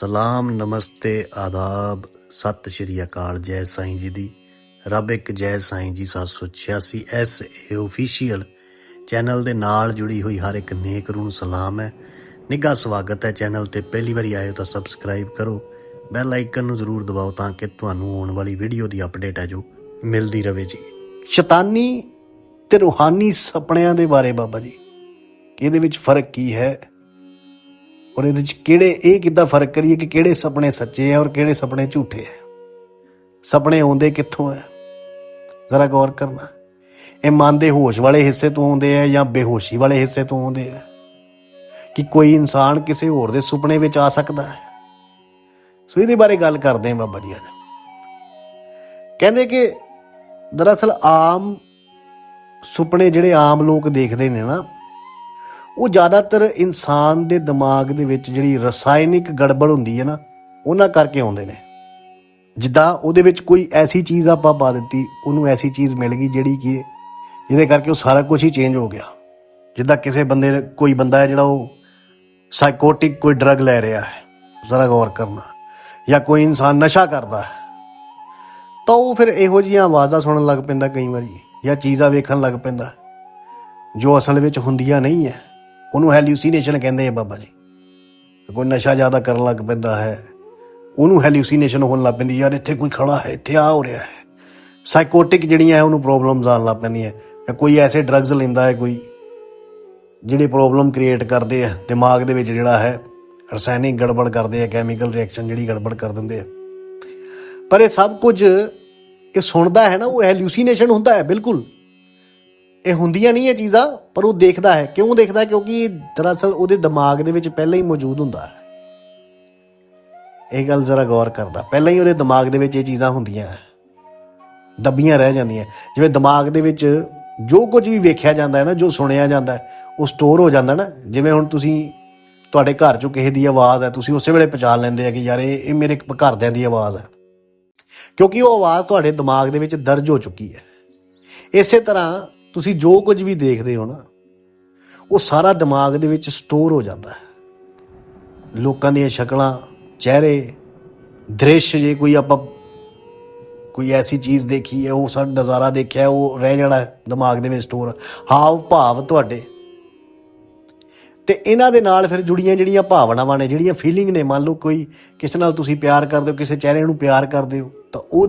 ਸਲਾਮ, ਨਮਸਤੇ, ਆਦਾਬ। ਸਤਿ ਸ਼੍ਰੀ ਅਕਾਲ, ਜੈ ਸਾਈਂ ਜੀ ਦੀ। ਰੱਬ ਇੱਕ ਜੈ ਸਾਈਂ ਜੀ 786 ਐਸ ਏ ਅਫੀਸ਼ੀਅਲ ਚੈਨਲ ਦੇ ਨਾਲ ਜੁੜੀ ਹੋਈ ਹਰ ਇੱਕ ਨੇਕ ਰੂਹ ਨੂੰ ਸਲਾਮ ਹੈ। ਨਿੱਘਾ ਸਵਾਗਤ ਹੈ ਚੈਨਲ ਤੇ। ਪਹਿਲੀ ਵਾਰੀ ਆਏ ਹੋ ਤਾਂ ਸਬਸਕ੍ਰਾਈਬ ਕਰੋ। ਬੈਲ ਆਈਕਨ ਨੂੰ ਜ਼ਰੂਰ ਦਬਾਓ ਤਾਂ ਕਿ ਤੁਹਾਨੂੰ ਆਉਣ ਵਾਲੀ ਵੀਡੀਓ ਦੀ ਅਪਡੇਟ ਹੈ ਜੋ ਮਿਲਦੀ ਰਹੇ ਜੀ। ਸ਼ੈਤਾਨੀ ਤੇ ਰੂਹਾਨੀ ਸੁਪਨਿਆਂ ਦੇ ਬਾਰੇ ਬਾਬਾ ਜੀ, ਇਹਦੇ ਵਿੱਚ ਫ਼ਰਕ ਕੀ ਹੈ? ਔਰ ਇਹਦੇ ਵਿੱਚ ਕਿਹੜੇ, ਇਹ ਕਿੱਦਾਂ ਫ਼ਰਕ ਕਰੀਏ ਕਿ ਕਿਹੜੇ ਸੁਪਨੇ ਸੱਚੇ ਆ ਔਰ ਕਿਹੜੇ ਸੁਪਨੇ ਝੂਠੇ ਆ? ਸੁਪਨੇ ਆਉਂਦੇ ਕਿੱਥੋਂ ਆ? ਜ਼ਰਾ ਗੌਰ ਕਰਨਾ। ਇਹ ਮਨ ਦੇ ਹੋਸ਼ ਵਾਲੇ ਹਿੱਸੇ ਤੋਂ ਆਉਂਦੇ ਆ ਜਾਂ ਬੇਹੋਸ਼ੀ ਵਾਲੇ ਹਿੱਸੇ ਤੋਂ ਆਉਂਦੇ ਆ? ਕਿ ਕੋਈ ਇਨਸਾਨ ਕਿਸੇ ਹੋਰ ਦੇ ਸੁਪਨੇ ਵਿੱਚ ਆ ਸਕਦਾ ਹੈ? ਸੋ ਇਹਦੇ ਬਾਰੇ ਗੱਲ ਕਰਦੇ ਹਾਂ ਬਾਬਾ ਜੀ ਅੱਜ। ਕਹਿੰਦੇ ਕਿ ਦਰਅਸਲ ਆਮ ਸੁਪਨੇ ਜਿਹੜੇ ਆਮ ਲੋਕ ਦੇਖਦੇ ਨੇ ਨਾ ਉਹ ਜ਼ਿਆਦਾਤਰ ਇਨਸਾਨ ਦੇ ਦਿਮਾਗ ਦੇ ਵਿੱਚ ਜਿਹੜੀ ਰਸਾਇਣਿਕ ਗੜਬੜ ਹੁੰਦੀ ਹੈ ਨਾ, ਉਹਨਾਂ ਕਰਕੇ ਆਉਂਦੇ ਨੇ। ਜਿੱਦਾਂ ਉਹਦੇ ਵਿੱਚ ਕੋਈ ਐਸੀ ਚੀਜ਼ ਆਪਾਂ ਪਾ ਦਿੱਤੀ, ਉਹਨੂੰ ਐਸੀ ਚੀਜ਼ ਮਿਲ ਗਈ ਜਿਹੜੀ ਕਿ ਜਿਹਦੇ ਕਰਕੇ ਉਹ ਸਾਰਾ ਕੁਝ ਹੀ ਚੇਂਜ ਹੋ ਗਿਆ। ਜਿੱਦਾਂ ਕਿਸੇ ਬੰਦੇ ਨੇ, ਕੋਈ ਬੰਦਾ ਹੈ ਜਿਹੜਾ ਉਹ ਸਾਈਕੋਟਿਕ ਕੋਈ ਡਰਗ ਲੈ ਰਿਹਾ ਹੈ, ਜ਼ਰਾ ਗੌਰ ਕਰਨਾ, ਜਾਂ ਕੋਈ ਇਨਸਾਨ ਨਸ਼ਾ ਕਰਦਾ ਹੈ, ਤਾਂ ਉਹ ਫਿਰ ਇਹੋ ਜਿਹੀਆਂ ਆਵਾਜ਼ਾਂ ਸੁਣਨ ਲੱਗ ਪੈਂਦਾ ਕਈ ਵਾਰੀ, ਜਾਂ ਚੀਜ਼ਾਂ ਵੇਖਣ ਲੱਗ ਪੈਂਦਾ, ਜੋ ਅਸਲ ਵਿੱਚ ਹੁੰਦੀਆਂ ਨਹੀਂ ਹੈ। ਉਹਨੂੰ ਹੈਲੂਸੀਨੇਸ਼ਨ ਕਹਿੰਦੇ ਆ ਬਾਬਾ ਜੀ। ਕੋਈ ਨਸ਼ਾ ਜ਼ਿਆਦਾ ਕਰਨ ਲੱਗ ਪੈਂਦਾ ਹੈ, ਉਹਨੂੰ ਹੈਲੂਸੀਨੇਸ਼ਨ ਹੋਣ ਲੱਗ ਪੈਂਦੀ, ਯਾਰ ਇੱਥੇ ਕੋਈ ਖੜਾ ਹੈ, ਇੱਥੇ ਆ ਹੋ ਰਿਹਾ ਹੈ। ਸਾਈਕੋਟਿਕ ਜਿਹੜੀਆਂ ਹੈ, ਉਹਨੂੰ ਪ੍ਰੋਬਲਮਸ ਆਉਣ ਲੱਗ ਪੈਂਦੀਆਂ। ਜਾਂ ਕੋਈ ਐਸੇ ਡਰੱਗਸ ਲੈਂਦਾ ਹੈ ਕੋਈ, ਜਿਹੜੇ ਪ੍ਰੋਬਲਮ ਕ੍ਰੀਏਟ ਕਰਦੇ ਆ। ਦਿਮਾਗ ਦੇ ਵਿੱਚ ਜਿਹੜਾ ਹੈ, ਰਸਾਇਣਿਕ ਗੜਬੜ ਕਰਦੇ ਆ ਕੈਮੀਕਲ ਰਿਐਕਸ਼ਨ ਜਿਹੜੀ ਗੜਬੜ ਕਰ ਦਿੰਦੇ ਆ। ਪਰ ਇਹ ਸਭ ਕੁਝ, ਇਹ ਸੁਣਦਾ ਹੈ ਨਾ, ਉਹ ਹੈਲੂਸੀਨੇਸ਼ਨ ਹੁੰਦਾ ਹੈ, ਬਿਲਕੁਲ। ਇਹ ਹੁੰਦੀਆਂ ਨਹੀਂ ਇਹ ਚੀਜ਼ਾਂ, ਪਰ ਉਹ ਦੇਖਦਾ ਹੈ। ਕਿਉਂ ਦੇਖਦਾ? ਕਿਉਂਕਿ ਦਰਅਸਲ ਉਹਦੇ ਦਿਮਾਗ ਦੇ ਵਿੱਚ ਪਹਿਲਾਂ ਹੀ ਮੌਜੂਦ ਹੁੰਦਾ ਹੈ। ਇਹ ਗੱਲ ਜ਼ਰਾ ਗੌਰ ਕਰਨਾ। ਪਹਿਲਾਂ ਹੀ ਉਹਦੇ ਦਿਮਾਗ ਦੇ ਵਿੱਚ ਇਹ ਚੀਜ਼ਾਂ ਹੁੰਦੀਆਂ ਦੱਬੀਆਂ ਰਹਿ ਜਾਂਦੀਆਂ। ਜਿਵੇਂ ਦਿਮਾਗ ਦੇ ਵਿੱਚ ਜੋ ਕੁਝ ਵੀ ਵੇਖਿਆ ਜਾਂਦਾ ਹੈ ਨਾ, ਜੋ ਸੁਣਿਆ ਜਾਂਦਾ ਹੈ, ਉਹ ਸਟੋਰ ਹੋ ਜਾਂਦਾ ਨਾ। ਜਿਵੇਂ ਹੁਣ ਤੁਸੀਂ ਤੁਹਾਡੇ ਘਰ ਚੋਂ ਕਿਸੇ ਦੀ ਆਵਾਜ਼ ਹੈ, ਤੁਸੀਂ ਉਸੇ ਵੇਲੇ ਪਛਾਣ ਲੈਂਦੇ ਆ ਕਿ ਯਾਰ ਇਹ ਇਹ ਮੇਰੇ ਘਰਦਿਆਂ ਦੀ ਆਵਾਜ਼ ਹੈ। ਕਿਉਂਕਿ ਉਹ ਆਵਾਜ਼ ਤੁਹਾਡੇ ਦਿਮਾਗ ਦੇ ਵਿੱਚ ਦਰਜ ਹੋ ਚੁੱਕੀ ਹੈ। ਇਸੇ ਤਰ੍ਹਾਂ ਤੁਸੀਂ ਜੋ ਕੁਝ ਵੀ ਦੇਖਦੇ ਹੋ ਨਾ, ਉਹ ਸਾਰਾ ਦਿਮਾਗ ਦੇ ਵਿੱਚ ਸਟੋਰ ਹੋ ਜਾਂਦਾ ਹੈ। ਲੋਕਾਂ ਦੀਆਂ ਸ਼ਕਲਾਂ, ਚਿਹਰੇ, ਦ੍ਰਿਸ਼, ਜੇ ਕੋਈ ਆਪਾਂ ਕੋਈ ਐਸੀ ਚੀਜ਼ ਦੇਖੀ ਹੈ, ਉਹ ਸਾਡਾ ਨਜ਼ਾਰਾ ਦੇਖਿਆ, ਉਹ ਰਹਿ ਜਾਣਾ ਦਿਮਾਗ ਦੇ ਵਿੱਚ ਸਟੋਰ ਹਾਵ ਭਾਵ ਤੁਹਾਡੇ। ਤੇ ਇਹਨਾਂ ਦੇ ਨਾਲ ਫਿਰ ਜੁੜੀਆਂ ਜਿਹੜੀਆਂ ਭਾਵਨਾਵਾਂ ਨੇ, ਜਿਹੜੀਆਂ ਫੀਲਿੰਗ ਨੇ, ਮੰਨ ਲਓ ਕੋਈ ਕਿਸੇ ਨਾਲ ਤੁਸੀਂ ਪਿਆਰ ਕਰਦੇ ਹੋ, ਕਿਸੇ ਚਿਹਰੇ ਨੂੰ ਪਿਆਰ ਕਰਦੇ ਹੋ, ਤਾਂ ਉਹ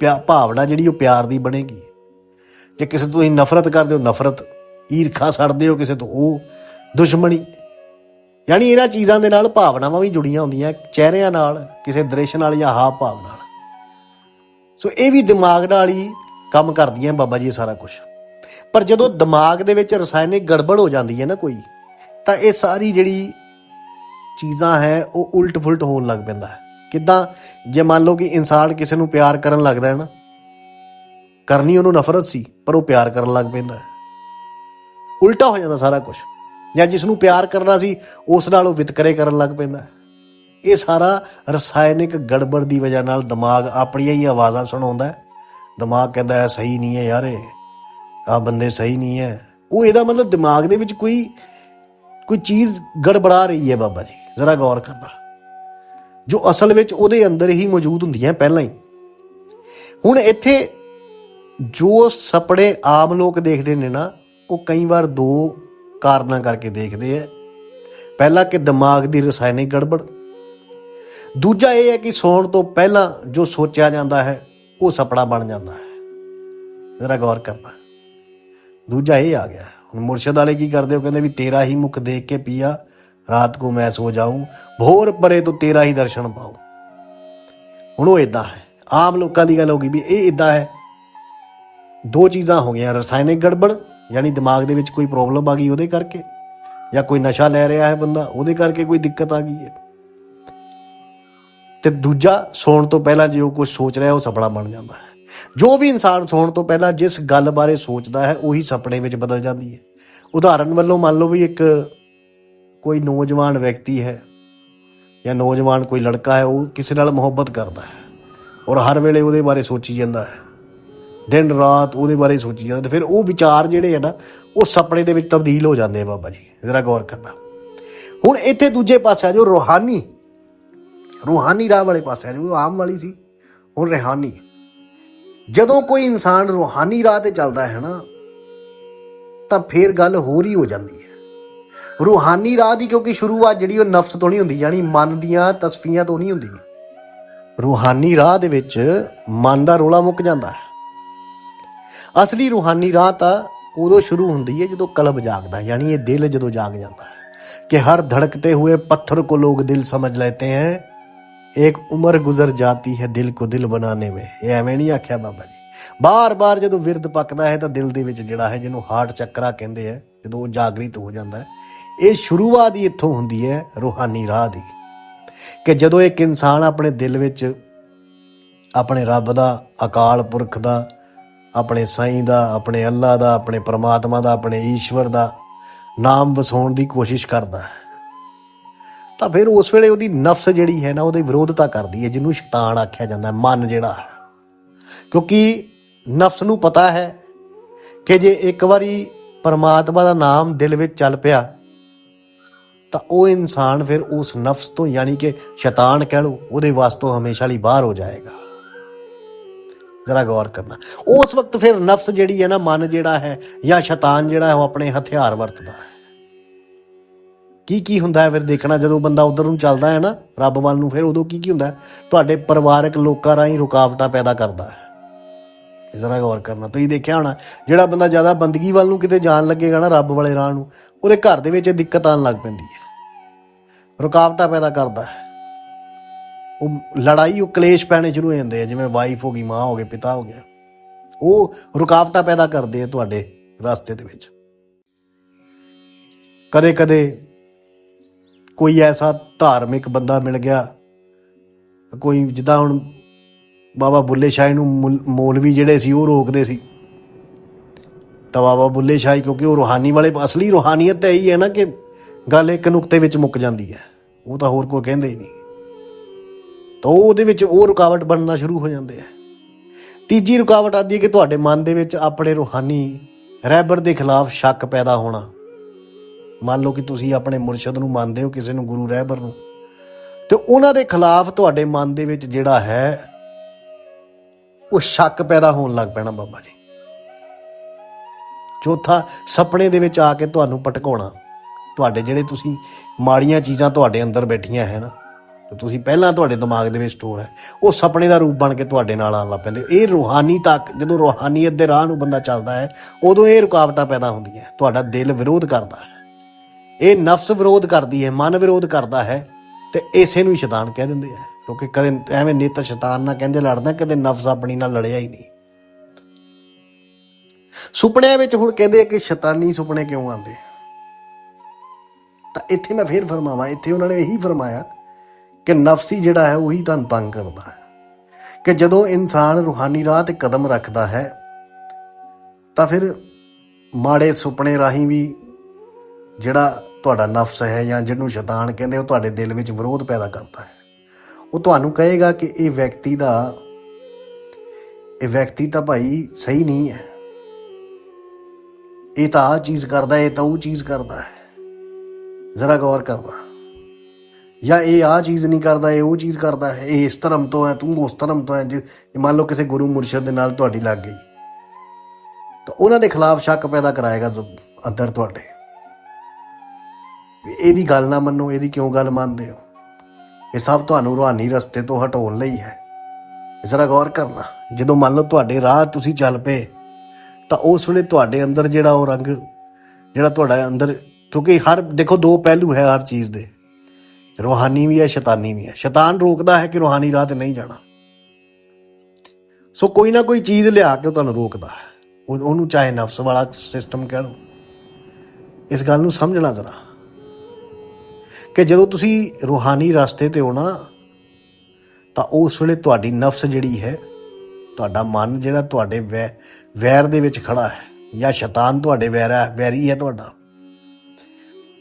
ਪਿਆ- ਭਾਵਨਾ ਜਿਹੜੀ ਉਹ ਪਿਆਰ ਦੀ ਬਣੇਗੀ। ਜੇ ਕਿਸੇ ਤੋਂ ਤੁਸੀਂ ਨਫ਼ਰਤ ਕਰਦੇ ਹੋ, ਨਫ਼ਰਤ ਈਰਖਾ ਛੱਡਦੇ ਹੋ ਕਿਸੇ ਤੋਂ, ਉਹ ਦੁਸ਼ਮਣੀ। ਯਾਨੀ ਇਹਨਾਂ ਚੀਜ਼ਾਂ ਦੇ ਨਾਲ ਭਾਵਨਾਵਾਂ ਵੀ ਜੁੜੀਆਂ ਹੁੰਦੀਆਂ, ਚਿਹਰਿਆਂ ਨਾਲ, ਕਿਸੇ ਦ੍ਰਿਸ਼ ਨਾਲ ਜਾਂ ਹਾਵ ਭਾਵ ਨਾਲ। ਸੋ ਇਹ ਵੀ ਦਿਮਾਗ ਨਾਲ ਹੀ ਕੰਮ ਕਰਦੀਆਂ ਬਾਬਾ ਜੀ ਸਾਰਾ ਕੁਝ ਪਰ ਜਦੋਂ ਦਿਮਾਗ ਦੇ ਵਿੱਚ ਰਸਾਇਣਿਕ ਗੜਬੜ ਹੋ ਜਾਂਦੀ ਹੈ ਨਾ ਕੋਈ, ਤਾਂ ਇਹ ਸਾਰੀ ਜਿਹੜੀ ਚੀਜ਼ਾਂ ਹੈ, ਉਹ ਉਲਟ ਫੁਲਟ ਹੋਣ ਲੱਗ ਪੈਂਦਾ ਹੈ। ਕਿਦਾਂ, ਜੇ ਮੰਨ ਲਓ ਕਿ ਇਨਸਾਨ ਕਿਸੇ ਨੂੰ ਪਿਆਰ ਕਰਨ ਲੱਗਦਾ ਹੈ ਨਾ ਕਰਨੀ ਉਹਨੂੰ ਨਫ਼ਰਤ ਸੀ, ਪਰ ਉਹ ਪਿਆਰ ਕਰਨ ਲੱਗ ਪੈਂਦਾ। ਉਲਟਾ ਹੋ ਜਾਂਦਾ ਸਾਰਾ ਕੁਝ ਜਾਂ ਜਿਸ ਨੂੰ ਪਿਆਰ ਕਰਨਾ ਸੀ, ਉਸ ਨਾਲ ਉਹ ਵਿਤਕਰੇ ਕਰਨ ਲੱਗ ਪੈਂਦਾ। ਇਹ ਸਾਰਾ ਰਸਾਇਣਿਕ ਗੜਬੜ ਦੀ ਵਜ੍ਹਾ ਨਾਲ ਦਿਮਾਗ ਆਪਣੀਆਂ ਹੀ ਆਵਾਜ਼ਾਂ ਸੁਣਾਉਂਦਾ ਦਿਮਾਗ ਕਹਿੰਦਾ ਹੈ ਸਹੀ ਨਹੀਂ ਹੈ ਯਾਰ, ਇਹ ਆ ਬੰਦੇ ਸਹੀ ਨਹੀਂ ਹੈ। ਉਹ ਇਹਦਾ ਮਤਲਬ ਦਿਮਾਗ ਦੇ ਵਿੱਚ ਕੋਈ ਕੋਈ ਚੀਜ਼ ਗੜਬੜਾ ਰਹੀ ਹੈ ਬਾਬਾ ਜੀ। ਜ਼ਰਾ ਗੌਰ ਕਰਨਾ। ਜੋ ਅਸਲ ਵਿੱਚ ਉਹਦੇ ਅੰਦਰ ਹੀ ਮੌਜੂਦ ਹੁੰਦੀਆਂ ਪਹਿਲਾਂ ਹੀ। ਹੁਣ ਇੱਥੇ ਜੋ ਸਪੜੇ ਆਮ ਲੋਕ ਦੇਖਦੇ ਨੇ ਨਾ, ਉਹ ਕਈ ਵਾਰ ਦੋ ਕਾਰਨਾਂ ਕਰਕੇ ਦੇਖਦੇ ਆ। ਪਹਿਲਾ ਕਿ ਦਿਮਾਗ ਦੀ ਰਸਾਇਣਿਕ ਗੜਬੜ। ਦੂਜਾ ਇਹ ਹੈ ਕਿ ਸੌਣ ਤੋਂ ਪਹਿਲਾਂ ਜੋ ਸੋਚਿਆ ਜਾਂਦਾ ਹੈ, ਉਹ ਸਪੜਾ ਬਣ ਜਾਂਦਾ ਹੈ। ਜ਼ਰਾ ਗੌਰ ਕਰਨਾ। ਦੂਜਾ ਇਹ ਆ ਗਿਆ। ਹੁਣ ਮੁਰਸ਼ਦ ਵਾਲੇ ਕੀ ਕਰਦੇ, ਉਹ ਕਹਿੰਦੇ ਵੀ ਤੇਰਾ ਹੀ ਮੁਖ ਦੇਖ ਕੇ ਪੀਆ, ਰਾਤ ਕੋ ਮੈਂ ਸੋ ਜਾਊਂ, ਭੋਰ ਪਰੇ ਤੋਂ ਤੇਰਾ ਹੀ ਦਰਸ਼ਨ ਪਾਉ। ਹੁਣ ਉਹ ਇਦਾਂ ਹੈ। ਆਮ ਲੋਕਾਂ ਦੀ ਗੱਲ ਹੋ ਗਈ ਵੀ ਇਹ ਇਦਾਂ ਹੈ ਦੋ ਚੀਜ਼ਾਂ ਹੋ ਗਈਆਂ, ਰਸਾਇਣਿਕ ਗੜਬੜ, ਯਾਨੀ ਦਿਮਾਗ ਦੇ ਵਿੱਚ ਕੋਈ ਪ੍ਰੋਬਲਮ ਆ ਗਈ ਉਹਦੇ ਕਰਕੇ, ਜਾਂ ਕੋਈ ਨਸ਼ਾ ਲੈ ਰਿਹਾ ਹੈ ਬੰਦਾ, ਉਹਦੇ ਕਰਕੇ ਕੋਈ ਦਿੱਕਤ ਆ ਗਈ ਹੈ। ਤੇ ਦੂਜਾ, ਸੌਣ ਤੋਂ ਪਹਿਲਾਂ ਜੇ ਉਹ ਕੁਝ ਸੋਚ ਰਿਹਾ, ਉਹ ਸੁਪਨਾ ਬਣ ਜਾਂਦਾ ਹੈ। ਜੋ ਵੀ ਇਨਸਾਨ ਸੌਣ ਤੋਂ ਪਹਿਲਾਂ ਜਿਸ ਗੱਲ ਬਾਰੇ ਸੋਚਦਾ ਹੈ, ਉਹੀ ਸੁਪਨੇ ਵਿੱਚ ਬਦਲ ਜਾਂਦੀ ਹੈ। ਉਦਾਹਰਨ ਵੱਲੋਂ ਮੰਨ ਲਓ ਵੀ ਇੱਕ ਕੋਈ ਨੌਜਵਾਨ ਵਿਅਕਤੀ ਹੈ, ਜਾਂ ਨੌਜਵਾਨ ਕੋਈ ਲੜਕਾ ਹੈ, ਉਹ ਕਿਸੇ ਨਾਲ ਮੁਹੱਬਤ ਕਰਦਾ ਹੈ, ਔਰ ਹਰ ਵੇਲੇ ਉਹਦੇ ਬਾਰੇ ਸੋਚੀ ਜਾਂਦਾ ਹੈ। ਦਿਨ ਰਾਤ ਉਹਦੇ ਬਾਰੇ ਸੋਚੀ ਜਾਂਦਾ ਤੇ ਫਿਰ ਉਹ ਵਿਚਾਰ ਜਿਹੜੇ ਆ ਨਾ, ਉਹ ਸੁਪਨੇ ਦੇ ਵਿੱਚ ਤਬਦੀਲ ਹੋ ਜਾਂਦੇ ਆ ਬਾਬਾ ਜੀ, ਜ਼ਰਾ ਗੌਰ ਕਰਨਾ। ਹੁਣ ਇੱਥੇ ਦੂਜੇ ਪਾਸੇ ਆ ਜੋ ਰੋਹਾਨੀ, ਰੂਹਾਨੀ ਰਾਹ ਵਾਲੇ ਪਾਸੇ ਆ ਜੋ ਆਮ ਵਾਲੀ ਸੀ, ਹੁਣ ਰੂਹਾਨੀ। ਜਦੋਂ ਕੋਈ ਇਨਸਾਨ ਰੂਹਾਨੀ ਰਾਹ ਤੇ ਚੱਲਦਾ ਹੈ ਨਾ, ਤਾਂ ਫੇਰ ਗੱਲ ਹੋਰ ਹੀ ਹੋ ਜਾਂਦੀ ਹੈ। ਰੂਹਾਨੀ ਰਾਹ ਦੀ ਕਿਉਂਕਿ ਸ਼ੁਰੂਆਤ ਜਿਹੜੀ ਉਹ ਨਫਸ ਤੋਂ ਨਹੀਂ ਹੁੰਦੀ, ਯਾਨੀ ਮਨ ਦੀਆਂ ਤਸਫੀਆਂ ਤੋਂ ਨਹੀਂ ਹੁੰਦੀ। ਰੂਹਾਨੀ ਰਾਹ ਦੇ ਵਿੱਚ ਮਨ ਦਾ ਰੋਲਾ ਮੁੱਕ ਜਾਂਦਾ ਹੈ। ਅਸਲੀ ਰੂਹਾਨੀ ਰਾਹ ਤਾਂ ਉਦੋਂ ਸ਼ੁਰੂ ਹੁੰਦੀ ਹੈ ਜਦੋਂ ਕਲਬ ਜਾਗਦਾ ਹੈ ਯਾਨੀ ਇਹ ਦਿਲ ਜਦੋਂ ਜਾਗ ਜਾਂਦਾ ਹੈ कि हर धड़कते हुए पत्थर को लोग दिल समझ लेते हैं एक उम्र गुजर जाती है दिल को दिल बनाने में ਇਹ ਐਵੇਂ ਨਹੀਂ ਆਖਿਆ ਬਾਬਾ ਜੀ ਬਾਰ-ਬਾਰ ਜਦੋਂ ਵਿਰਦ ਪੱਕਦਾ ਹੈ ਤਾਂ ਦਿਲ ਦੇ ਵਿੱਚ ਜਿਹੜਾ ਹੈ ਜਿਹਨੂੰ ਹਾਰਟ ਚੱਕਰਾ ਕਹਿੰਦੇ ਆ ਜਦੋਂ ਉਹ ਜਾਗਰਿਤ ਹੋ ਜਾਂਦਾ ਹੈ ਇਹ ਸ਼ੁਰੂਆਤ ਹੀ ਇੱਥੋਂ ਹੁੰਦੀ ਹੈ ਰੂਹਾਨੀ ਰਾਹ ਦੀ ਕਿ ਜਦੋਂ ਇੱਕ ਇਨਸਾਨ ਆਪਣੇ ਦਿਲ ਵਿੱਚ ਆਪਣੇ ਰੱਬ ਦਾ ਅਕਾਲ ਪੁਰਖ ਦਾ ਆਪਣੇ ਸਾਈਂ ਦਾ, ਆਪਣੇ ਅੱਲਾ ਦਾ, ਆਪਣੇ ਪਰਮਾਤਮਾ ਦਾ, ਆਪਣੇ ਈਸ਼ਵਰ ਦਾ ਨਾਮ ਵਸਾਉਣ ਦੀ ਕੋਸ਼ਿਸ਼ ਕਰਦਾ ਹੈ ਤਾਂ ਫਿਰ ਉਸ ਵੇਲੇ ਉਹਦੀ ਨਫਸ ਜਿਹੜੀ ਹੈ ਨਾ, ਉਹਦੇ ਵਿਰੋਧਤਾ ਕਰਦੀ ਹੈ, ਜਿਹਨੂੰ ਸ਼ੈਤਾਨ ਆਖਿਆ ਜਾਂਦਾ ਹੈ, ਮਨ ਜਿਹੜਾ ਹੈ। ਕਿਉਂਕਿ ਨਫਸ ਨੂੰ ਪਤਾ ਹੈ ਕਿ ਜੇ ਇੱਕ ਵਾਰੀ ਪਰਮਾਤਮਾ ਦਾ ਨਾਮ ਦਿਲ ਵਿੱਚ ਚੱਲ ਪਿਆ, ਤਾਂ ਉਹ ਇਨਸਾਨ ਫਿਰ ਉਸ ਨਫਸ ਤੋਂ ਯਾਨੀ ਕਿ ਸ਼ੈਤਾਨ ਕਹਿ ਲਓ, ਉਹਦੇ ਵਾਸਤੋਂ ਹਮੇਸ਼ਾ ਲਈ ਬਾਹਰ ਹੋ ਜਾਏਗਾ ਜ਼ਰਾ ਗੌਰ ਕਰਨਾ। ਉਸ ਵਕਤ ਫਿਰ ਨਫਸ ਜਿਹੜੀ ਹੈ ਨਾ, ਮਨ ਜਿਹੜਾ ਹੈ ਜਾਂ ਸ਼ੈਤਾਨ ਜਿਹੜਾ ਹੈ, ਉਹ ਆਪਣੇ ਹਥਿਆਰ ਵਰਤਦਾ ਹੈ। ਕੀ ਕੀ ਹੁੰਦਾ ਹੈ ਫਿਰ ਦੇਖਣਾ, ਜਦੋਂ ਬੰਦਾ ਉਧਰ ਨੂੰ ਚੱਲਦਾ ਹੈ ਨਾ, ਰੱਬ ਵੱਲ ਨੂੰ ਫਿਰ ਉਦੋਂ ਕੀ ਕੀ ਹੁੰਦਾ ਤੁਹਾਡੇ ਪਰਿਵਾਰਕ ਲੋਕਾਂ ਰਾਹੀਂ ਰੁਕਾਵਟਾਂ ਪੈਦਾ ਕਰਦਾ ਹੈ। ਜ਼ਰਾ ਗੌਰ ਕਰਨਾ। ਤੁਸੀਂ ਦੇਖਿਆ ਹੋਣਾ, ਜਿਹੜਾ ਬੰਦਾ ਜ਼ਿਆਦਾ ਬੰਦਗੀ ਵੱਲ ਨੂੰ ਕਿਤੇ ਜਾਣ ਲੱਗੇਗਾ ਨਾ, ਰੱਬ ਵਾਲੇ ਰਾਹ ਨੂੰ, ਉਹਦੇ ਘਰ ਦੇ ਵਿੱਚ ਦਿੱਕਤ ਆਉਣ ਲੱਗ ਪੈਂਦੀ ਹੈ। ਰੁਕਾਵਟਾਂ ਪੈਦਾ ਕਰਦਾ ਹੈ। ਉਹ ਲੜਾਈ, ਉਹ ਕਲੇਸ਼ ਪੈਣੇ ਸ਼ੁਰੂ ਹੋ ਜਾਂਦੇ ਆ, ਜਿਵੇਂ ਵਾਈਫ ਹੋ ਗਈ, ਮਾਂ ਹੋ ਗਈ, ਪਿਤਾ ਹੋ ਗਿਆ। ਉਹ ਰੁਕਾਵਟਾਂ ਪੈਦਾ ਕਰਦੇ ਆ ਤੁਹਾਡੇ ਰਸਤੇ ਦੇ ਵਿੱਚ। ਕਦੇ ਕਦੇ ਕੋਈ ਐਸਾ ਧਾਰਮਿਕ ਬੰਦਾ ਮਿਲ ਗਿਆ, ਕੋਈ ਜਿੱਦਾਂ ਹੁਣ ਬਾਬਾ ਬੁੱਲੇ ਸ਼ਾਹ ਨੂੰ ਮੁਲ- ਮੌਲਵੀ ਜਿਹੜੇ ਸੀ, ਉਹ ਰੋਕਦੇ ਸੀ। ਤਾਂ ਬਾਬਾ ਬੁੱਲੇ ਸ਼ਾਹ ਕਿਉਂਕਿ ਉਹ ਰੂਹਾਨੀ ਵਾਲੇ, ਅਸਲੀ ਰੂਹਾਨੀਅਤ ਤਾਂ ਇਹੀ ਹੈ ਨਾ ਕਿ ਗੱਲ ਇੱਕ ਨੁਕਤੇ ਵਿੱਚ ਮੁੱਕ ਜਾਂਦੀ ਹੈ। ਉਹ ਤਾਂ ਹੋਰ ਕੋਈ ਕਹਿੰਦੇ ਹੀ ਨਹੀਂ। ਤਾਂ ਉਹਦੇ ਵਿੱਚ ਉਹ ਰੁਕਾਵਟ ਬਣਨਾ ਸ਼ੁਰੂ ਹੋ ਜਾਂਦੇ ਆ। ਤੀਜੀ ਰੁਕਾਵਟ ਆਦੀ ਹੈ ਕਿ ਤੁਹਾਡੇ ਮਨ ਦੇ ਵਿੱਚ ਆਪਣੇ ਰੂਹਾਨੀ ਰਹਿਬਰ ਦੇ ਖਿਲਾਫ ਸ਼ੱਕ ਪੈਦਾ ਹੋਣਾ। ਮੰਨ ਲਓ ਕਿ ਤੁਸੀਂ ਆਪਣੇ ਮੁਰਸ਼ਿਦ ਨੂੰ ਮੰਨਦੇ ਹੋ, ਕਿਸੇ ਨੂੰ ਗੁਰੂ ਰਹਿਬਰ ਨੂੰ। ਤੇ ਉਹਨਾਂ ਦੇ ਖਿਲਾਫ ਤੁਹਾਡੇ ਮਨ ਦੇ ਵਿੱਚ ਜਿਹੜਾ ਹੈ, ਉਹ ਸ਼ੱਕ ਪੈਦਾ ਹੋਣ ਲੱਗ ਪੈਣਾ ਬਾਬਾ ਜੀ। ਚੌਥਾ, ਸੁਪਨੇ ਦੇ ਵਿੱਚ ਆ ਕੇ ਤੁਹਾਨੂੰ ਪਟਕਾਉਣਾ ਤੁਹਾਡੇ ਜਿਹੜੇ ਤੁਸੀਂ ਮਾੜੀਆਂ ਚੀਜ਼ਾਂ ਤੁਹਾਡੇ ਅੰਦਰ ਬੈਠੀਆਂ ਹੈ ਨਾ ਤੇ ਤੁਸੀਂ ਪਹਿਲਾਂ ਤੁਹਾਡੇ ਦਿਮਾਗ ਦੇ ਵਿੱਚ ਸਟੋਰ ਹੈ। ਉਹ ਸੁਪਨੇ ਦਾ ਰੂਪ ਬਣ ਕੇ ਤੁਹਾਡੇ ਨਾਲ ਆਉਣ ਲੱਗ ਪੈਂਦੇ। ਇਹ ਰੂਹਾਨੀ ਤੱਕ, ਜਦੋਂ ਰੂਹਾਨੀਅਤ ਦੇ ਰਾਹ ਨੂੰ ਬੰਦਾ ਚੱਲਦਾ ਹੈ, ਉਦੋਂ ਇਹ ਰੁਕਾਵਟਾਂ ਪੈਦਾ ਹੁੰਦੀਆਂ। ਤੁਹਾਡਾ ਦਿਲ ਵਿਰੋਧ ਕਰਦਾ ਹੈ। ਇਹ ਨਫਸ ਵਿਰੋਧ ਕਰਦੀ ਹੈ, ਮਨ ਵਿਰੋਧ ਕਰਦਾ ਹੈ ਤੇ ਇਸੇ ਨੂੰ ਸ਼ੈਤਾਨ ਕਹਿ ਦਿੰਦੇ ਆ। ਕਿਉਂਕਿ ਕਦੇ ਐਵੇਂ ਨਿਤ ਸ਼ੈਤਾਨ ਨਾਲ ਕਹਿੰਦੇ ਲੜਦਾ ਕਦੇ ਨਫਸ ਆਪਣੀ ਨਾਲ ਲੜਿਆ ਹੀ ਨਹੀਂ। ਸੁਪਨਿਆਂ ਵਿੱਚ ਹੁਣ ਕਹਿੰਦੇ ਆ ਕਿ ਸ਼ੈਤਾਨੀ ਸੁਪਨੇ ਕਿਉਂ ਆਉਂਦੇ? ਤਾਂ ਇੱਥੇ ਮੈਂ ਫੇਰ ਫਰਮਾਵਾਂ, ਇੱਥੇ ਉਹਨਾਂ ਨੇ ਇਹੀ ਫਰਮਾਇਆ ਕਿ ਨਫਸੀ ਜਿਹੜਾ ਹੈ ਉਹੀ ਤੁਹਾਨੂੰ ਤੰਗ ਕਰਦਾ ਹੈ। ਕਿ ਜਦੋਂ ਇਨਸਾਨ ਰੂਹਾਨੀ ਰਾਹ ਤੇ ਕਦਮ ਰੱਖਦਾ ਹੈ, ਤਾਂ ਫਿਰ ਮਾੜੇ ਸੁਪਨੇ ਰਾਹੀਂ ਵੀ ਜਿਹੜਾ ਤੁਹਾਡਾ ਨਫਸ ਹੈ ਜਾਂ ਜਿਹਨੂੰ ਸ਼ੈਤਾਨ ਕਹਿੰਦੇ ਉਹ ਤੁਹਾਡੇ ਦਿਲ ਵਿੱਚ ਵਿਰੋਧ ਪੈਦਾ ਕਰਦਾ ਹੈ। ਉਹ ਤੁਹਾਨੂੰ ਕਹੇਗਾ ਕਿ ਇਹ ਵਿਅਕਤੀ ਦਾ, ਇਹ ਵਿਅਕਤੀ ਤਾਂ ਭਾਈ ਸਹੀ ਨਹੀਂ ਹੈ। ਇਹ ਤਾਂ ਆ ਚੀਜ਼ ਕਰਦਾ, ਇਹ ਤਾਂ ਉਹ ਚੀਜ਼ ਕਰਦਾ ਹੈ। ਜ਼ਰਾ ਗੌਰ ਕਰਨਾ। ਜਾਂ ਇਹ ਆ ਚੀਜ਼ ਨਹੀਂ ਕਰਦਾ, ਇਹ ਉਹ ਚੀਜ਼ ਕਰਦਾ ਹੈ ਇਹ ਇਸ ਧਰਮ ਤੋਂ ਹੈ, ਤੂੰ ਉਸ ਧਰਮ ਤੋਂ ਹੈ, ਜੇ ਮੰਨ ਲਓ ਕਿਸੇ ਗੁਰੂ ਮੁਰਸ਼ਿਦ ਦੇ ਨਾਲ ਤੁਹਾਡੀ ਲੱਗ ਗਈ, ਤਾਂ ਉਹਨਾਂ ਦੇ ਖਿਲਾਫ ਸ਼ੱਕ ਪੈਦਾ ਕਰਾਏਗਾ ਅੰਦਰ ਤੁਹਾਡੇ। ਵੀ ਇਹਦੀ ਗੱਲ ਨਾ ਮੰਨੋ, ਇਹਦੀ ਕਿਉਂ ਗੱਲ ਮੰਨਦੇ ਹੋ? ਇਹ ਸਭ ਤੁਹਾਨੂੰ ਰੂਹਾਨੀ ਰਸਤੇ ਤੋਂ ਹਟਾਉਣ ਲਈ ਹੈ। ਜ਼ਰਾ ਗੌਰ ਕਰਨਾ, ਜਦੋਂ ਮੰਨ ਲਓ ਤੁਹਾਡੇ ਰਾਹ ਤੁਸੀਂ ਚੱਲ ਪਏ, ਤਾਂ ਉਸ ਵੇਲੇ ਤੁਹਾਡੇ ਅੰਦਰ ਜਿਹੜਾ ਉਹ ਰੰਗ, ਜਿਹੜਾ ਤੁਹਾਡਾ ਅੰਦਰ ਕਿਉਂਕਿ ਹਰ ਦੇਖੋ ਦੋ ਪਹਿਲੂ ਹੈ ਹਰ ਚੀਜ਼ ਦੇ। ਰੂਹਾਨੀ ਵੀ ਹੈ, ਸ਼ੈਤਾਨੀ ਵੀ ਹੈ। ਸ਼ੈਤਾਨ ਰੋਕਦਾ ਹੈ ਕਿ ਰੂਹਾਨੀ ਰਾਹ ਤੇ ਨਹੀਂ ਜਾਣਾ। ਸੋ ਕੋਈ ਨਾ ਕੋਈ ਚੀਜ਼ ਲਿਆ ਕੇ ਉਹ ਤੁਹਾਨੂੰ ਰੋਕਦਾ ਹੈ। ਉਹ- ਉਹਨੂੰ ਚਾਹੇ ਨਫਸ ਵਾਲਾ ਸਿਸਟਮ ਕਹਿ ਲਓ। ਇਸ ਗੱਲ ਨੂੰ ਸਮਝਣਾ ਜ਼ਰਾ। ਕਿ ਜਦੋਂ ਤੁਸੀਂ ਰੂਹਾਨੀ ਰਸਤੇ ਤੇ ਹੋ ਨਾ, ਤਾਂ ਉਸ ਵੇਲੇ ਤੁਹਾਡੀ ਨਫਸ ਜਿਹੜੀ ਹੈ, ਤੁਹਾਡਾ ਮਨ ਜਿਹੜਾ ਤੁਹਾਡੇ ਵੈ- ਵੈਰ ਦੇ ਵਿੱਚ ਖੜਾ ਹੈ। ਜਾਂ ਸ਼ੈਤਾਨ ਤੁਹਾਡੇ ਵੈਰਾ ਵੈਰੀ ਹੈ ਤੁਹਾਡਾ।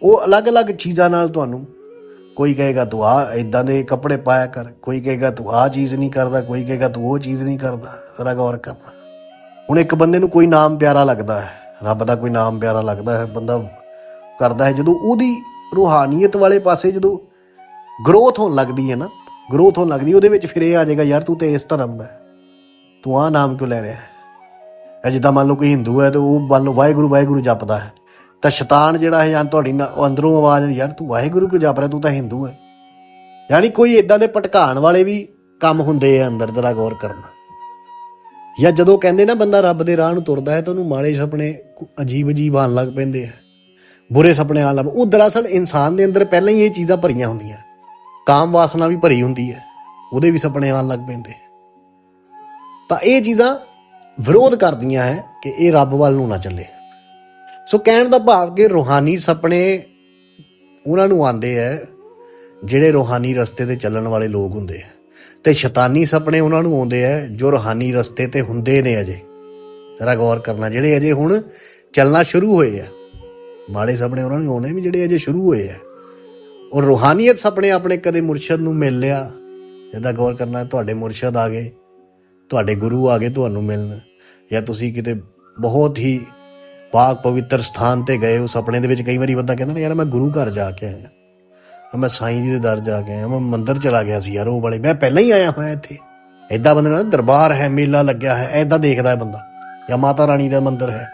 ਉਹ ਅਲੱਗ-ਅਲੱਗ ਚੀਜ਼ਾਂ ਨਾਲ ਤੁਹਾਨੂੰ ਕੋਈ ਕਹੇਗਾ ਤੂੰ ਆ ਇਦਾਂ ਦੇ ਕੱਪੜੇ ਪਾਇਆ ਕਰ, ਕੋਈ ਕਹੇਗਾ ਤੂੰ ਆ ਚੀਜ਼ ਨਹੀਂ ਕਰਦਾ, ਕੋਈ ਕਹੇਗਾ ਤੂੰ ਉਹ ਚੀਜ਼ ਨਹੀਂ ਕਰਦਾ, ਜ਼ਰਾ ਗੌਰ ਕਰਨਾ। ਹੁਣ ਇੱਕ ਬੰਦੇ ਨੂੰ ਕੋਈ ਨਾਮ ਪਿਆਰਾ ਲੱਗਦਾ ਹੈ, ਰੱਬ ਦਾ ਕੋਈ ਨਾਮ ਪਿਆਰਾ ਲੱਗਦਾ ਹੈ, ਬੰਦਾ ਕਰਦਾ ਹੈ, ਜਦੋਂ ਉਹਦੀ ਰੂਹਾਨੀਅਤ ਵਾਲੇ ਪਾਸੇ ਜਦੋਂ ਗਰੋਥ ਹੋਣ ਲੱਗਦੀ ਹੈ ਨਾ ਗਰੋਥ ਹੋਣ ਲੱਗਦੀ ਉਹਦੇ ਵਿੱਚ ਫਿਰ ਇਹ ਆ ਜਾਏਗਾ, ਯਾਰ ਤੂੰ ਤੇ ਇਸ ਧਰਮ ਦਾ ਤੂੰ ਆ ਨਾਮ ਕਿਉਂ ਲੈ ਰਿਹਾ ਹੈ? ਜਿੱਦਾਂ ਮੰਨ ਲਓ ਕੋਈ ਹਿੰਦੂ ਹੈ ਤੇ ਉਹ ਮੰਨ ਲਓ ਵਾਹਿਗੁਰੂ ਵਾਹਿਗੁਰੂ ਜਪਦਾ ਹੈ। ਤਾਂ ਸ਼ੈਤਾਨ ਜਿਹੜਾ ਹੈ ਜਾਂ ਤੁਹਾਡੀ ਨਾ- ਉਹ ਅੰਦਰੋਂ ਆਵਾਜ਼ ਯਾਰ ਤੂੰ ਵਾਹਿਗੁਰੂ ਕਿਉਂ ਜਪ ਰਿਹਾ? ਤੂੰ ਤਾਂ ਹਿੰਦੂ ਹੈ ਯਾਨੀ ਕੋਈ ਇਦਾਂ ਦੇ ਭਟਕਾਉਣ ਵਾਲੇ ਵੀ ਕੰਮ ਹੁੰਦੇ ਆ ਅੰਦਰ, ਜਰਾ ਗੌਰ ਕਰਨਾ। ਜਾਂ ਜਦੋਂ ਕਹਿੰਦੇ ਨਾ ਬੰਦਾ ਰੱਬ ਦੇ ਰਾਹ ਨੂੰ ਤੁਰਦਾ ਹੈ ਤਾਂ ਉਹਨੂੰ ਮਾੜੇ ਸੁਪਨੇ ਅਜੀਬ ਅਜੀਬ ਆਉਣ ਲੱਗ ਪੈਂਦੇ ਆ। ਬੁਰੇ ਸੁਪਨੇ ਆਉਣ ਲੱਗ ਉਹ ਦਰਅਸਲ ਇਨਸਾਨ ਦੇ ਅੰਦਰ ਪਹਿਲਾਂ ਹੀ ਇਹ ਚੀਜ਼ਾਂ ਭਰੀਆਂ ਹੁੰਦੀਆਂ। ਕਾਮ ਵਾਸਨਾ ਵੀ ਭਰੀ ਹੁੰਦੀ ਹੈ ਉਹਦੇ ਵੀ ਸੁਪਨੇ ਆਉਣ ਲੱਗ ਪੈਂਦੇ। ਤਾਂ ਇਹ ਚੀਜ਼ਾਂ ਵਿਰੋਧ ਕਰਦੀਆਂ ਹੈ ਕਿ ਇਹ ਰੱਬ ਵੱਲ ਨੂੰ ਨਾ ਚੱਲੇ। ਸੋ ਕਹਿਣ ਦਾ ਭਾਵ ਕਿ ਰੂਹਾਨੀ ਸੁਪਨੇ ਉਹਨਾਂ ਨੂੰ ਆਉਂਦੇ ਹੈ ਜਿਹੜੇ ਰੂਹਾਨੀ ਰਸਤੇ ਤੇ ਚੱਲਣ ਵਾਲੇ ਲੋਕ ਹੁੰਦੇ ਆ ਤੇ ਸ਼ੈਤਾਨੀ ਸੁਪਨੇ ਉਹਨਾਂ ਨੂੰ ਆਉਂਦੇ ਆ ਜੋ ਰੂਹਾਨੀ ਰਸਤੇ ਤੇ ਹੁੰਦੇ ਨੇ ਅਜੇ। ਜ਼ਰਾ ਗੌਰ ਕਰਨਾ, ਜਿਹੜੇ ਅਜੇ ਹੁਣ ਚੱਲਣਾ ਸ਼ੁਰੂ ਹੋਏ ਆ ਮਾੜੇ ਸੁਪਨੇ ਉਹਨਾਂ ਨੂੰ ਆਉਣੇ ਵੀ ਜਿਹੜੇ ਅਜੇ ਸ਼ੁਰੂ ਹੋਏ ਆ ਔਰ ਰੂਹਾਨੀਅਤ ਸੁਪਨੇ ਆਪਣੇ ਕਦੇ ਮੁਰਸ਼ਦ ਨੂੰ ਮਿਲ ਲਿਆ ਇਹਦਾ ਗੌਰ ਕਰਨਾ, ਤੁਹਾਡੇ ਮੁਰਸ਼ਦ ਆ ਗਏ, ਤੁਹਾਡੇ ਗੁਰੂ ਆ ਗਏ ਤੁਹਾਨੂੰ ਮਿਲਣ, ਜਾਂ ਤੁਸੀਂ ਕਿਤੇ ਬਹੁਤ ਹੀ ਪਾਕ ਪਵਿੱਤਰ ਸਥਾਨ ਤੇ ਗਏ ਉਹ ਸੁਪਨੇ ਦੇ ਵਿੱਚ ਕਈ ਵਾਰੀ ਬੰਦਾ ਕਹਿੰਦਾ ਨਾ ਯਾਰ ਮੈਂ ਗੁਰੂ ਘਰ ਜਾ ਕੇ ਆਇਆ। ਮੈਂ ਸਾਈਂ ਜੀ ਦੇ ਦਰ ਜਾ ਕੇ ਆਇਆ ਮੈਂ ਮੰਦਿਰ ਚਲਾ ਗਿਆ ਸੀ ਯਾਰ ਉਹ ਵਾਲੇ। ਮੈਂ ਪਹਿਲਾਂ ਹੀ ਆਇਆ ਹੋਇਆ ਇੱਥੇ। ਐਦਾਂ ਬੰਦੇ ਨਾਲ ਦਰਬਾਰ ਹੈ ਮੇਲਾ ਲੱਗਿਆ ਹੈ ਐਦਾਂ ਦੇਖਦਾ ਹੈ ਬੰਦਾ। ਜਾਂ ਮਾਤਾ ਰਾਣੀ ਦਾ ਮੰਦਿਰ ਹੈ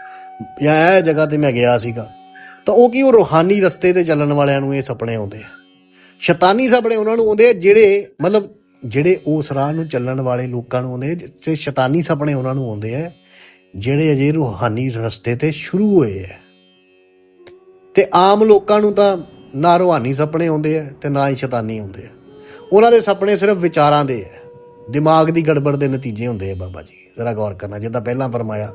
ਜਾਂ ਇਹ ਜਗ੍ਹਾ ਤੇ ਮੈਂ ਗਿਆ ਸੀਗਾ। ਤਾਂ ਉਹ ਕੀ ਉਹ ਰੂਹਾਨੀ ਰਸਤੇ ਤੇ ਚੱਲਣ ਵਾਲਿਆਂ ਨੂੰ ਇਹ ਸੁਪਨੇ ਆਉਂਦੇ ਆ। ਸ਼ੈਤਾਨੀ ਸੁਪਨੇ ਉਹਨਾਂ ਨੂੰ ਆਉਂਦੇ ਆ ਜਿਹੜੇ ਮਤਲਬ ਜਿਹੜੇ ਉਸ ਰਾਹ ਨੂੰ ਚੱਲਣ ਵਾਲੇ ਲੋਕਾਂ ਨੂੰ ਆਉਂਦੇ ਆ, ਤੇ ਸ਼ੈਤਾਨੀ ਸੁਪਨੇ ਉਹਨਾਂ ਨੂੰ ਆਉਂਦੇ ਆ। ਜਿਹੜੇ ਅਜੇ ਰੂਹਾਨੀ ਰਸਤੇ ਤੇ ਸ਼ੁਰੂ ਹੋਏ ਆ ਤੇ ਆਮ ਲੋਕਾਂ ਨੂੰ ਤਾਂ ਨਾ ਰੂਹਾਨੀ ਸੁਪਨੇ ਆਉਂਦੇ ਆ ਤੇ ਨਾ ਹੀ ਸ਼ੈਤਾਨੀ ਆਉਂਦੇ ਆ ਉਹਨਾਂ ਦੇ ਸੁਪਨੇ ਸਿਰਫ ਵਿਚਾਰਾਂ ਦੇ ਆ ਦਿਮਾਗ ਦੀ ਗੜਬੜ ਦੇ ਨਤੀਜੇ ਹੁੰਦੇ ਆ ਬਾਬਾ ਜੀ। ਜ਼ਰਾ ਗੌਰ ਕਰਨਾ ਜਿੱਦਾਂ ਪਹਿਲਾਂ ਫਰਮਾਇਆ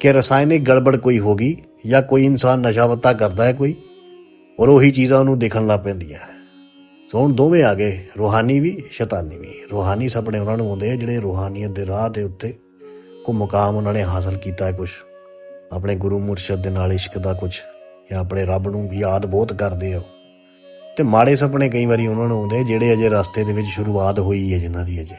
ਕਿ ਰਸਾਇਣਿਕ ਗੜਬੜ ਕੋਈ ਹੋ ਗਈ ਜਾਂ ਕੋਈ ਇਨਸਾਨ ਨਸ਼ਾ ਪੱਤਾ ਕਰਦਾ ਹੈ ਕੋਈ, ਔਰ ਉਹੀ ਚੀਜ਼ਾਂ ਉਹਨੂੰ ਦੇਖਣ ਲੱਗ ਪੈਂਦੀਆਂ ਸੋ ਹੁਣ ਦੋਵੇਂ ਆ ਗਏ, ਰੂਹਾਨੀ ਵੀ, ਸ਼ੈਤਾਨੀ ਵੀ। ਰੂਹਾਨੀ ਸੁਪਨੇ ਉਹਨਾਂ ਨੂੰ ਆਉਂਦੇ ਆ ਜਿਹੜੇ ਰੂਹਾਨੀਅਤ ਦੇ ਰਾਹ ਦੇ ਉੱਤੇ ਉਹ ਮੁਕਾਮ ਉਹਨਾਂ ਨੇ ਹਾਸਲ ਕੀਤਾ ਹੈ ਕੁਝ ਆਪਣੇ ਗੁਰੂ ਮੁਰਸ਼ਦ ਦੇ ਨਾਲ ਇਸ਼ਕ ਦਾ ਕੁਝ ਜਾਂ ਆਪਣੇ ਰੱਬ ਨੂੰ ਯਾਦ ਬਹੁਤ ਕਰਦੇ ਆ ਉਹ। ਤੇ ਮਾੜੇ ਸੁਪਨੇ ਕਈ ਵਾਰੀ ਉਹਨਾਂ ਨੂੰ ਆਉਂਦੇ ਜਿਹੜੇ ਅਜੇ ਰਸਤੇ ਦੇ ਵਿੱਚ ਸ਼ੁਰੂਆਤ ਹੋਈ ਹੈ ਜਿਨ੍ਹਾਂ ਦੀ ਅਜੇ।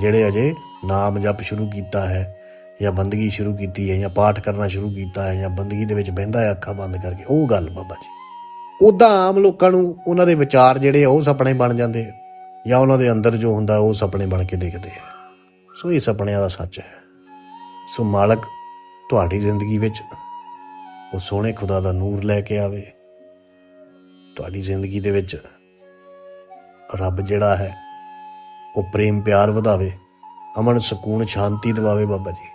ਜਿਹੜੇ ਅਜੇ ਨਾਮ ਜਪ ਸ਼ੁਰੂ ਕੀਤਾ ਹੈ ਜਾਂ ਬੰਦਗੀ ਸ਼ੁਰੂ ਕੀਤੀ ਹੈ ਜਾਂ ਪਾਠ ਕਰਨਾ ਸ਼ੁਰੂ ਕੀਤਾ ਹੈ ਜਾਂ ਬੰਦਗੀ ਦੇ ਵਿੱਚ ਬਹਿੰਦਾ ਹੈ ਅੱਖਾਂ ਬੰਦ ਕਰਕੇ, ਉਹ ਗੱਲ ਬਾਬਾ ਜੀ। ਉਦਾਂ ਆਮ ਲੋਕਾਂ ਨੂੰ ਉਹਨਾਂ ਦੇ ਵਿਚਾਰ ਜਿਹੜੇ ਆ ਉਹ ਸੁਪਨੇ ਬਣ ਜਾਂਦੇ ਜਾਂ ਉਹਨਾਂ ਦੇ ਅੰਦਰ ਜੋ ਹੁੰਦਾ ਉਹ ਸੁਪਨੇ ਬਣ ਕੇ ਦਿਖਦੇ ਆ। ਸੋ ਇਹ ਸੁਪਨਿਆਂ ਦਾ ਸੱਚ ਹੈ। ਸੋ ਮਾਲਕ ਤੁਹਾਡੀ ਜ਼ਿੰਦਗੀ ਵਿੱਚ ਉਹ ਸੋਹਣੇ ਖੁਦਾ ਦਾ ਨੂਰ ਲੈ ਕੇ ਆਵੇ। ਤੁਹਾਡੀ ਜ਼ਿੰਦਗੀ ਦੇ ਵਿੱਚ ਰੱਬ ਜਿਹੜਾ ਹੈ, ਉਹ ਪ੍ਰੇਮ ਪਿਆਰ ਵਧਾਵੇ, ਅਮਨ, ਸਕੂਨ, ਸ਼ਾਂਤੀ ਦਿਵਾਵੇ ਬਾਬਾ ਜੀ।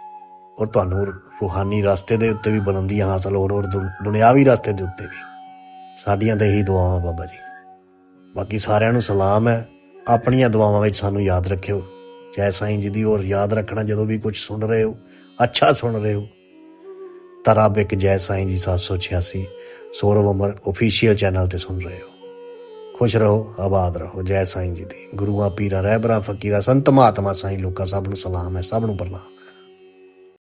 ਔਰ ਤੁਹਾਨੂੰ ਰੂਹਾਨੀ ਰਸਤੇ ਦੇ ਉੱਤੇ ਵੀ ਬੁਲੰਦੀਆਂ ਹਾਸਲ ਹੋਣ ਔਰ ਦੁ- ਦੁਨਿਆਵੀ ਰਸਤੇ ਦੇ ਉੱਤੇ ਵੀ। ਸਾਡੀਆਂ ਤਾਂ ਇਹੀ ਦੁਆਵਾਂ ਬਾਬਾ ਜੀ। ਬਾਕੀ ਸਾਰਿਆਂ ਨੂੰ ਸਲਾਮ ਹੈ। ਆਪਣੀਆਂ ਦੁਆਵਾਂ ਵਿੱਚ ਸਾਨੂੰ ਯਾਦ ਰੱਖਿਓ। ਜੈ ਸਾਈਂ ਜੀ ਦੀ ਔਰ ਯਾਦ ਰੱਖਣਾ ਜਦੋਂ ਵੀ ਕੁਝ ਸੁਣ ਰਹੇ ਹੋ, ਅੱਛਾ ਸੁਣ ਰਹੇ ਹੋ। ਤਾਂ ਰੱਬ ਇੱਕ ਜੈ ਸਾਈਂ ਜੀ 786 ਸੌਰਵ ਅਮਰ ਅਫੀਸ਼ੀਅਲ ਚੈਨਲ ਤੇ ਸੁਣ ਰਹੇ ਹੋ। ਖੁਸ਼ ਰਹੋ, ਆਬਾਦ ਰਹੋ ਜੈ ਸਾਈਂ ਜੀ ਦੀ ਗੁਰੂਆਂ, ਪੀਰਾਂ, ਰਹਿਬਰਾਂ, ਫਕੀਰਾਂ, ਸੰਤ ਮਹਾਤਮਾ ਸਾਈਂ, ਲੋਕਾਂ ਸਭ ਨੂੰ ਸਲਾਮ ਹੈ, ਸਭ ਨੂੰ ਪ੍ਰਣਾਮ।